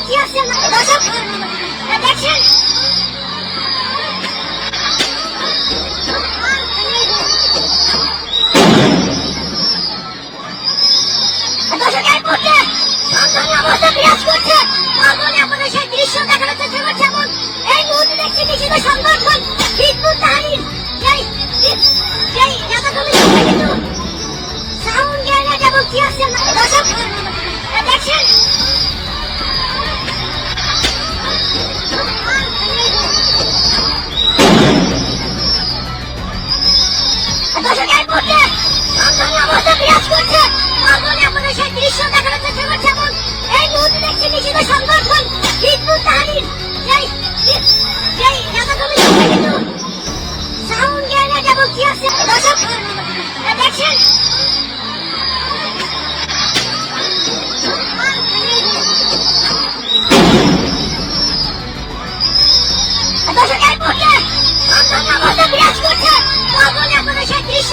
কি আছে? না দর্শক দেখছেন দর্শক দর্শকের মধ্যে অন্ধকার মধ্যে বিরাজ করছে। তখন এখনও সেই দৃশ্য